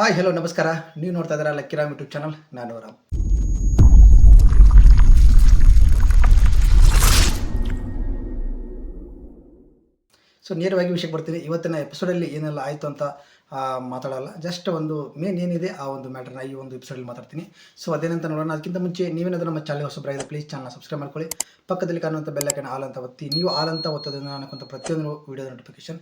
Hi hello ನಮಸ್ಕಾರ. ನೀವು ನೋಡ್ತಾ ಇದ್ದೀರಾ ಲಕ್ಕಿರಾಮ್ ಯೂಟ್ಯೂಬ್ ಚಾನಲ್. ನಾನು ರಾಮ್. ಸೊ ನೇರವಾಗಿ ವಿಷಯಕ್ಕೆ ಬರ್ತೀನಿ. ಇವತ್ತಿನ ಎಪಿಸೋಡಲ್ಲಿ ಏನೆಲ್ಲ ಆಯಿತು ಅಂತ ಮಾತಾಡಲ್ಲ. ಜಸ್ಟ್ ಒಂದು ಮೇನ್ ಏನಿದೆ ಆ ಒಂದು ಮ್ಯಾಟ್ರನ್ನ ಈ ಒಂದು ಎಪಿಸೋಡಲ್ಲಿ ಮಾತಾಡ್ತೀನಿ. ಸೊ ಅದೇನಂತ ನೋಡೋಣ. ಅದಕ್ಕಿಂತ ಮುಂಚೆ ನೀವೇನಾದರೂ ನಮ್ಮ ಚಾನಲ್ ಹೊಸಬ್ರಾಗಿದೆ ಪ್ಲೀಸ್ ಚಾನಲ್ ಸಬ್ಸ್ಕ್ರೈಬ್ ಮಾಡ್ಕೊಳ್ಳಿ. ಪಕ್ಕದಲ್ಲಿ ಕಾಣುವಂಥ ಬೆಲ್ಲಕನ ಹಾಲ್ ಅಂತ ಒತ್ತಿ. ನೀವು ಹಾಲ್ ಅಂತ ಒತ್ತೋದ್ರಿಂದ ನನಗಂತ ಪ್ರತಿಯೊಂದು ವೀಡಿಯೋ ನೋಟಿಫಿಕೇಶನ್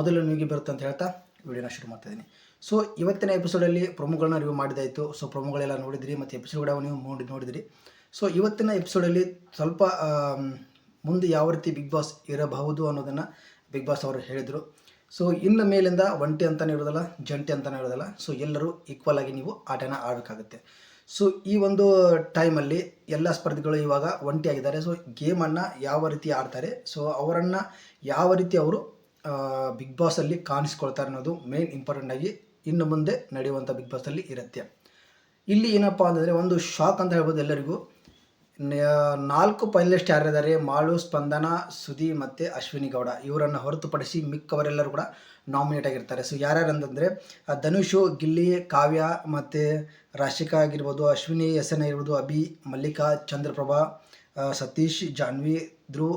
ಮೊದಲು ನಿಮಗೆ ಬರುತ್ತೆ ಅಂತ ಹೇಳ್ತಾ ವೀಡಿಯೋನ ಶುರು ಮಾಡ್ತಾ ಇದ್ದೀನಿ. ಸೊ ಇವತ್ತಿನ ಎಪಿಸೋಡಲ್ಲಿ ಪ್ರೊಮೋಗಳನ್ನ ರಿವ್ಯೂ ಮಾಡಿದಾಯಿತು ಸೊ ಪ್ರೊಮೋಗಳೆಲ್ಲ ನೋಡಿದ್ರಿ, ಮತ್ತು ಎಪಿಸೋಡ್ ಕೂಡ ನೀವು ನೋಡಿ, ನೋಡಿದಿರಿ. ಸೊ ಇವತ್ತಿನ ಎಪಿಸೋಡಲ್ಲಿ ಸ್ವಲ್ಪ ಮುಂದೆ ಯಾವ ರೀತಿ ಬಿಗ್ ಬಾಸ್ ಇರಬಹುದು ಅನ್ನೋದನ್ನು ಬಿಗ್ ಬಾಸ್ ಅವರು ಹೇಳಿದರು. ಸೊ ಇನ್ನು ಮೇಲಿಂದ ಒಂಟಿ ಅಂತಲೇ ಇರೋದಲ್ಲ, ಜಂಟಿ ಅಂತಲೇ ಇರೋದಲ್ಲ ಸೊ ಎಲ್ಲರೂ ಈಕ್ವಲ್ ಆಗಿ ನೀವು ಆಟನ ಆಡಬೇಕಾಗುತ್ತೆ. ಸೊ ಈ ಒಂದು ಟೈಮಲ್ಲಿ ಎಲ್ಲ ಸ್ಪರ್ಧಿಗಳು ಇವಾಗ ಒಂಟಿಯಾಗಿದ್ದಾರೆ ಸೊ ಗೇಮನ್ನು ಯಾವ ರೀತಿ ಆಡ್ತಾರೆ? ಸೊ ಅವರನ್ನು ಯಾವ ರೀತಿ ಅವರು ಬಿಗ್ ಬಾಸಲ್ಲಿ ಕಾಣಿಸ್ಕೊಳ್ತಾರೆ ಅನ್ನೋದು ಮೇನ್ ಇಂಪಾರ್ಟೆಂಟ್ ಆಗಿ ಇನ್ನು ಮುಂದೆ ನಡೆಯುವಂಥ ಬಿಗ್ ಬಾಸಲ್ಲಿ ಇರುತ್ತೆ. ಇಲ್ಲಿ ಏನಪ್ಪ ಅಂತಂದರೆ ಒಂದು ಶಾಕ್ ಅಂತ ಹೇಳ್ಬೋದು ಎಲ್ಲರಿಗೂ. ನಾಲ್ಕು ಫೈನಲಿಸ್ಟ್ ಯಾರಿದ್ದಾರೆ? ಮಾಳು ಸ್ಪಂದನ ಸುದಿ ಮತ್ತು ಅಶ್ವಿನಿ ಗೌಡ. ಇವರನ್ನು ಹೊರತುಪಡಿಸಿ ಮಿಕ್ಕವರೆಲ್ಲರೂ ಕೂಡ ನಾಮಿನೇಟ್ ಆಗಿರ್ತಾರೆ. ಸೊ ಯಾರ್ಯಾರು ಅಂತಂದರೆ ಧನುಷು, ಗಿಲ್ಲಿ, ಕಾವ್ಯ ಮತ್ತು ರಾಶಿಕಾ ಆಗಿರ್ಬೋದು, ಅಶ್ವಿನಿ, ಎಸ್ ಎನ್ ಆಗಿರ್ಬೋದು, ಅಭಿ, ಮಲ್ಲಿಕಾ, ಚಂದ್ರಪ್ರಭಾ ಸತೀಶ್, ಜಾನ್ವಿ, ಧ್ರುವ್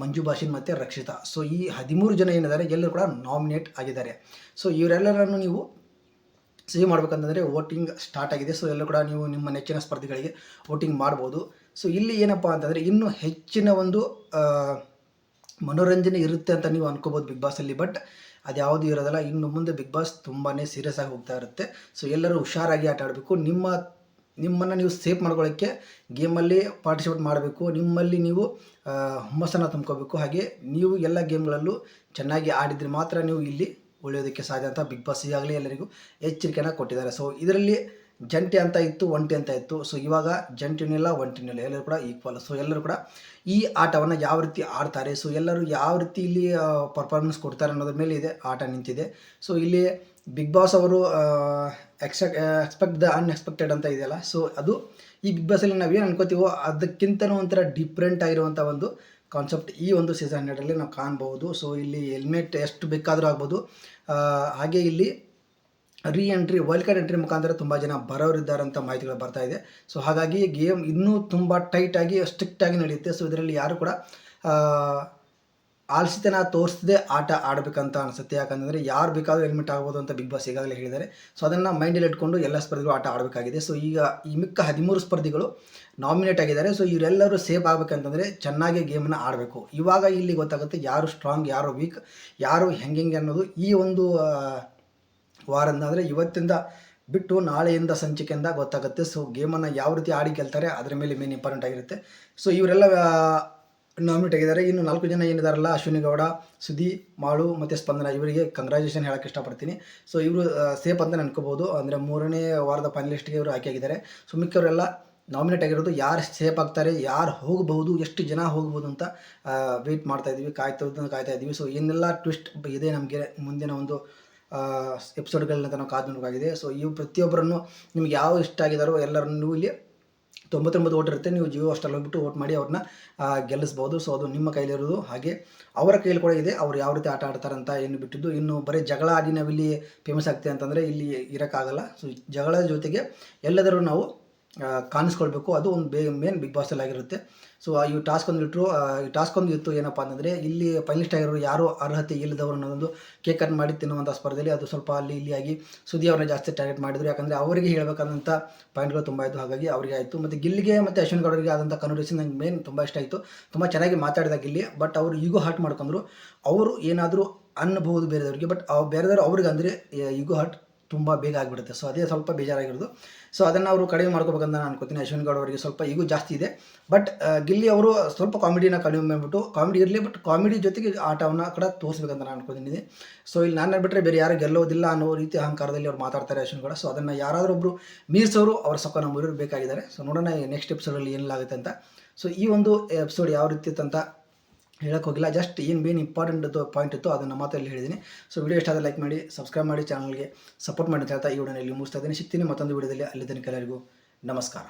ಮಂಜು ಭಾಷಿನ್ ಮತ್ತು ರಕ್ಷಿತಾ. ಸೊ ಈ ಹದಿಮೂರು ಜನ ಏನಿದ್ದಾರೆ, ಎಲ್ಲರೂ ಕೂಡ ನಾಮಿನೇಟ್ ಆಗಿದ್ದಾರೆ. ಸೊ ಇವರೆಲ್ಲರನ್ನು ನೀವು ಸಿಹಿ ಮಾಡ್ಬೇಕಂತಂದರೆ ವೋಟಿಂಗ್ ಸ್ಟಾರ್ಟ್ ಆಗಿದೆ. ಸೊ ಎಲ್ಲರೂ ಕೂಡ ನೀವು ನಿಮ್ಮ ನೆಚ್ಚಿನ ಸ್ಪರ್ಧಿಗಳಿಗೆ ವೋಟಿಂಗ್ ಮಾಡ್ಬೋದು. ಸೊ ಇಲ್ಲಿ ಏನಪ್ಪ ಅಂತಂದರೆ, ಇನ್ನೂ ಹೆಚ್ಚಿನ ಒಂದು ಮನೋರಂಜನೆ ಇರುತ್ತೆ ಅಂತ ನೀವು ಅನ್ಕೋಬೋದು ಬಿಗ್ ಬಾಸಲ್ಲಿ ಬಟ್ ಅದು ಯಾವುದು ಇರೋದಲ್ಲ, ಇನ್ನು ಮುಂದೆ ಬಿಗ್ ಬಾಸ್ ತುಂಬಾ ಸೀರಿಯಸ್ ಆಗಿ ಹೋಗ್ತಾ ಇರುತ್ತೆ. ಸೊ ಎಲ್ಲರೂ ಹುಷಾರಾಗಿ ಆಟ ಆಡಬೇಕು. ನಿಮ್ಮ ನಿಮ್ಮನ್ನು ನೀವು ಸೇಫ್ ಮಾಡ್ಕೊಳ್ಳೋಕ್ಕೆ ಗೇಮಲ್ಲಿ ಪಾರ್ಟಿಸಿಪೇಟ್ ಮಾಡಬೇಕು. ನಿಮ್ಮಲ್ಲಿ ನೀವು ಹುಮ್ಮಸ್ಸನ್ನು ತುಂಬ್ಕೋಬೇಕು. ಹಾಗೆ ನೀವು ಎಲ್ಲ ಗೇಮ್ಗಳಲ್ಲೂ ಚೆನ್ನಾಗಿ ಆಡಿದರೆ ಮಾತ್ರ ನೀವು ಇಲ್ಲಿ ಉಳಿಯೋದಕ್ಕೆ ಸಾಧ್ಯ ಅಂತ ಬಿಗ್ ಬಾಸ್ ಈಗಾಗಲೇ ಎಲ್ಲರಿಗೂ ಎಚ್ಚರಿಕೆಯನ್ನು ಕೊಟ್ಟಿದ್ದಾರೆ. ಸೊ ಇದರಲ್ಲಿ ಜಂಟಿ ಅಂತ ಇತ್ತು, ಒಂಟಿ ಅಂತ ಇತ್ತು. ಸೊ ಇವಾಗ ಜಂಟಿನಿಲ್ಲ, ಒಂಟಿನಿಲ್ಲ. ಒಂಟಿನೂ ಎಲ್ಲರೂ ಕೂಡ ಈಕ್ವಲ್ ಸೊ ಎಲ್ಲರೂ ಕೂಡ ಈ ಆಟವನ್ನು ಯಾವ ರೀತಿ ಆಡ್ತಾರೆ? ಸೊ ಎಲ್ಲರೂ ಯಾವ ರೀತಿ ಇಲ್ಲಿ ಪರ್ಫಾರ್ಮೆನ್ಸ್ ಕೊಡ್ತಾರೆ ಅನ್ನೋದ್ರ ಮೇಲೆ ಇದೆ, ಆಟ ನಿಂತಿದೆ. ಸೊ ಇಲ್ಲಿ ಬಿಗ್ ಬಾಸ್ ಅವರು ಎಕ್ಸೆಕ್ ಎಕ್ಸ್ಪೆಕ್ಟ್ ದ ಅನ್ಎಕ್ಸ್ಪೆಕ್ಟೆಡ್ ಅಂತ ಇದೆಯಲ್ಲ? ಸೊ ಅದು ಈ ಬಿಗ್ ಬಾಸಲ್ಲಿ ನಾವು ಏನು ಅನ್ಕೋತೀವೋ ಅದಕ್ಕಿಂತನೂ ಒಂಥರ ಡಿಫ್ರೆಂಟ್ ಆಗಿರುವಂಥ ಒಂದು ಕಾನ್ಸೆಪ್ಟ್ ಈ ಒಂದು ಸೀಸನ್ ಹನ್ನೆರಡರಲ್ಲಿ ನಾವು ಕಾಣ್ಬೋದು. ಸೊ ಇಲ್ಲಿ ಹೆಲ್ಮೆಟ್ ಎಷ್ಟು ಬೇಕಾದರೂ ಆಗ್ಬೋದು. ಹಾಗೆ ಇಲ್ಲಿ ರೀ ಎಂಟ್ರಿ ವೈಲ್ಡ್ ಕಾರ್ಡ್ ಎಂಟ್ರಿ ಮುಖಾಂತರ ತುಂಬ ಜನ ಬರೋರಿದ್ದಾರೆ ಅಂತ ಮಾಹಿತಿಗಳು ಬರ್ತಾ ಇದೆ. ಸೊ ಹಾಗಾಗಿ ಗೇಮ್ ಇನ್ನೂ ತುಂಬ ಟೈಟಾಗಿ ಸ್ಟ್ರಿಕ್ಟಾಗಿ ನಡೆಯುತ್ತೆ. ಸೊ ಇದರಲ್ಲಿ ಯಾರು ಕೂಡ ಆಲ್ಸಿತನ ತೋರಿಸದೆ ಆಟ ಆಡಬೇಕಂತ ಅನಿಸುತ್ತೆ. ಯಾಕಂತಂದರೆ ಯಾರು ಬೇಕಾದರೂ ಹೆಲ್ಮೆಟ್ ಆಗ್ಬೋದು ಅಂತ ಬಿಗ್ ಬಾಸ್ ಈಗಾಗಲೇ ಹೇಳಿದ್ದಾರೆ. ಸೊ ಅದನ್ನು ಮೈಂಡಲ್ಲಿ ಇಟ್ಕೊಂಡು ಎಲ್ಲ ಸ್ಪರ್ಧೆಗಳು ಆಟ ಆಡಬೇಕಾಗಿದೆ. ಸೊ ಈಗ ಈ ಮಿಕ್ಕ ಹದಿಮೂರು ಸ್ಪರ್ಧಿಗಳು ನಾಮಿನೇಟ್ ಆಗಿದ್ದಾರೆ. ಸೊ ಇವರೆಲ್ಲರೂ ಸೇಫ್ ಆಗಬೇಕಂತಂದರೆ ಚೆನ್ನಾಗಿ ಗೇಮನ್ನು ಆಡಬೇಕು. ಇವಾಗ ಇಲ್ಲಿ ಗೊತ್ತಾಗುತ್ತೆ ಯಾರು ಸ್ಟ್ರಾಂಗ್ ಯಾರು ವೀಕ್ ಯಾರು ಹೆಂಗೆ ಅನ್ನೋದು ಈ ಒಂದು ವಾರದಿಂದ ಅಂದರೆ ಇವತ್ತಿಂದ ಬಿಟ್ಟು ನಾಳೆಯಿಂದ ಸಂಚಿಕೆಯಿಂದ ಗೊತ್ತಾಗುತ್ತೆ. ಸೊ ಗೇಮನ್ನು ಯಾವ ರೀತಿ ಆಡಿ ಗೆಲ್ತಾರೆ, ಅದರ ಮೇಲೆ ಮೇನ್ ಇಂಪಾರ್ಟೆಂಟ್ ಆಗಿರುತ್ತೆ. ಸೊ ಇವರೆಲ್ಲ ನಾಮಿನೇಟ್ ಆಗಿದ್ದಾರೆ ಇನ್ನು ನಾಲ್ಕು ಜನ ಏನಿದಾರಲ್ಲ ಅಶ್ವಿನಿ ಗೌಡ ಸುದಿ ಮಾಳು ಮತ್ತು ಸ್ಪಂದನ, ಇವರಿಗೆ ಕಂಗ್ರ್ಯಾಚುಲೇಷನ್ ಹೇಳೋಕ್ಕೆ ಇಷ್ಟಪಡ್ತೀನಿ. ಸೊ ಇವರು ಸೇಫ್ ಅಂತ ಅನ್ಕೋಬೋದು ಅಂದರೆ ಮೂರನೇ ವಾರದ ಫೈನಲಿಸ್ಟ್ಗೆ ಇವರು ಆಯ್ಕೆ ಆಗಿದ್ದಾರೆ. ಸೊ ಮಿಕ್ಕವರೆಲ್ಲ ನಾಮಿನೇಟ್ ಆಗಿರೋದು ಯಾರು ಸೇಫ್ ಆಗ್ತಾರೆ, ಯಾರು ಹೋಗಬಹುದು, ಎಷ್ಟು ಜನ ಹೋಗ್ಬೋದು ಅಂತ ವೆಯ್ಟ್ ಮಾಡ್ತಾ ಕಾಯ್ತಾ ಕಾಯ್ತಾ ಇದ್ದೀವಿ ಸೊ ಏನೆಲ್ಲ ಟ್ವಿಸ್ಟ್ ಇದೆ ನಮಗೆ ಮುಂದಿನ ಒಂದು ಎಪಿಸೋಡ್ಗಳನ್ನ ನಾವು ಕಾದು ನೋಡಬೇಕಾಗಿದೆ. ಸೊ ಇವು ಪ್ರತಿಯೊಬ್ಬರನ್ನು ನಿಮ್ಗೆ ಯಾವ ಇಷ್ಟ ಆಗಿದಾರೋ ಎಲ್ಲರನ್ನು ಇಲ್ಲಿ ತೊಂಬತ್ತೊಂಬತ್ತು ಓಟ್ ಇರುತ್ತೆ. ನೀವು ಜಿಯೋ ಅಷ್ಟಲ್ಲಿ ಹೋಗ್ಬಿಟ್ಟು ಓಟ್ ಮಾಡಿ ಅವ್ರನ್ನ ಗೆಲ್ಲಿಸ್ಬೋದು. ಸೊ ಅದು ನಿಮ್ಮ ಕೈಲಿರೋದು. ಹಾಗೆ ಅವರ ಕೈಲಿ ಕೂಡ ಇದೆ. ಅವ್ರು ಯಾವ ರೀತಿ ಆಟ ಆಡ್ತಾರೆ ಅಂತ ಏನು ಬಿಟ್ಟಿದ್ದು. ಇನ್ನು ಬರೀ ಜಗಳ ಆಗಿ ನಾವಿಲ್ಲಿ ಫೇಮಸ್ ಆಗ್ತೀವಿ ಅಂತಂದರೆ ಇಲ್ಲಿ ಇರೋಕ್ಕಾಗಲ್ಲ. ಸೊ ಜಗಳ ಜೊತೆಗೆ ಎಲ್ಲದರೂ ನಾವು ಕಾಣಿಸ್ಕೊಳ್ಬೇಕು. ಅದು ಒಂದು ಬೇ ಮೇನ್ ಬಿಗ್ ಬಾಸಲ್ಲಿ ಆಗಿರುತ್ತೆ ಸೊ ಈ ಟಾಸ್ಕ್ ಒಂದು ಇಟ್ಟರು ಈ ಟಾಸ್ಕ್ ಒಂದು ಇತ್ತು ಏನಪ್ಪ ಅಂತಂದರೆ, ಇಲ್ಲಿ ಫೈನಲಿಸ್ಟ್ ಆಗಿರೋರು ಯಾರು ಅರ್ಹತೆ ಇಲ್ಲದವರು ಅನ್ನೋದೊಂದು ಕೇಕ್ ಕಟ್ ಮಾಡಿ ತಿನ್ನುವಂಥ ಸ್ಪರ್ಧೆಯಲ್ಲಿ ಅದು ಸ್ವಲ್ಪ ಅಲ್ಲಿ ಇಲ್ಲಿಯಾಗಿ ಸುದ್ದಿ ಅವರನ್ನ ಜಾಸ್ತಿ ಟಾರ್ಗೆಟ್ ಮಾಡಿದರು. ಯಾಕಂದರೆ ಅವರಿಗೆ ಹೇಳಬೇಕಾದಂಥ ಪಾಯಿಂಟ್ಗಳು ತುಂಬ ಇತ್ತು ಹಾಗಾಗಿ ಅವರಿಗೆ ಆಯಿತು. ಮತ್ತು ಗಿಲ್ಲಿಗೆ ಮತ್ತು ಅಶ್ವಿನ್ ಗೌಡರಿಗೆ ಆದಂಥ ಕನ್ವರ್ಸೇಷನ್ ನಂಗೆ ಮೇನ್ ತುಂಬ ಇಷ್ಟ ಆಯಿತು. ತುಂಬ ಚೆನ್ನಾಗಿ ಮಾತಾಡಿದ ಗಿಲ್ಲಿ. ಬಟ್ ಅವರು ಈಗೂ ಹಾರ್ಟ್ ಮಾಡ್ಕೊಂಡ್ರು. ಅವರು ಏನಾದರೂ ಅನ್ನಬಹುದು ಬೇರೆದವ್ರಿಗೆ. ಬಟ್ ಬೇರೆದವ್ರು ಅವ್ರಿಗೆ ಅಂದರೆ ಈಗೂ ಹರ್ಟ್ ತುಂಬ ಬೇಗ ಆಗಿಬಿಡುತ್ತೆ. ಸೊ ಅದೇ ಸ್ವಲ್ಪ ಬೇಜಾರಾಗಿರೋದು. ಸೊ ಅದನ್ನು ಅವರು ಕಡಿಮೆ ಮಾಡ್ಕೋಬೇಕಂತ ನಾನು ಅನ್ಕೋತೀನಿ. ಅಶ್ವಿನ್ ಗೌಡ್ ಅವರಿಗೆ ಸ್ವಲ್ಪ ಈಗೂ ಜಾಸ್ತಿ ಇದೆ. ಬಟ್ ಗಿಲ್ಲಿ ಅವರು ಸ್ವಲ್ಪ ಕಾಮಿಡಿನ ಕಡಿಮೆ ಮಾಡಿಬಿಟ್ಟು ಕಾಮಿಡಿ ಇರಲಿ ಬಟ್ ಕಾಮಿಡಿ ಜೊತೆಗೆ ಆಟವನ್ನು ಕೂಡ ತೋರಿಸ್ಬೇಕಂತ ನಾನು ಅನ್ಕೋತೀನಿ ಸೊ ಇಲ್ಲಿ ನಾನು ಬಿಟ್ಟರೆ ಬೇರೆ ಯಾರು ಗೆಲ್ಲೋದಿಲ್ಲ ಅನ್ನೋ ರೀತಿ ಅಹಂಕಾರದಲ್ಲಿ ಅವ್ರು ಮಾತಾಡ್ತಾರೆ ಅಶ್ವಿನ್ ಗೌಡ. ಸೊ ಅದನ್ನು ಯಾರಾದರೂ ಒಬ್ಬರು ಮೀರ್ಸೋರು ಅವ್ರ ಸ್ವಲ್ಪ ನಮ್ಮ ಬೇಕಾಗಿದ್ದಾರೆ. ಸೊ ನೋಡೋಣ ನೆಕ್ಸ್ಟ್ ಎಪಿಸೋಡಲ್ಲಿ ಏನೆಲ್ಲಾಗುತ್ತೆ ಅಂತ. ಸೊ ಈ ಒಂದು ಎಪಿಸೋಡ್ ಯಾವ ರೀತಿ ಅಂತ ಹೇಳಕ್ಕೆ ಹೋಗಿಲ್ಲ. ಜಸ್ಟ್ ಏನು ಮೇನ್ ಇಂಪಾರ್ಟೆಂಟ್ ಪಾಯಿಂಟ್ ಇತ್ತು, ಅದನ್ನು ಮಾತಲ್ಲಿ ಹೇಳಿದ್ದೀನಿ ಸೊ ವಿಡಿಯೋ ಇಷ್ಟ ಆದರೆ ಲೈಕ್ ಮಾಡಿ ಸಬ್ಸ್ಕ್ರೈಬ್ ಮಾಡಿ ಚಾನಲ್ಗೆ ಸಪೋರ್ಟ್ ಮಾಡಿ ಅಂತ ಹೇಳ್ತಾ ಈ ವಿಡಿಯೋನಲ್ಲಿ ಮುಗಿಸ್ತಾ ಇದ್ದೀನಿ. ಸಿಗ್ತೀನಿ ಮತ್ತೊಂದು ವಿಡಿಯೋದಲ್ಲಿ ಅಲ್ಲಿ ತನಕ ಎಲ್ಲರಿಗೂ ನಮಸ್ಕಾರ.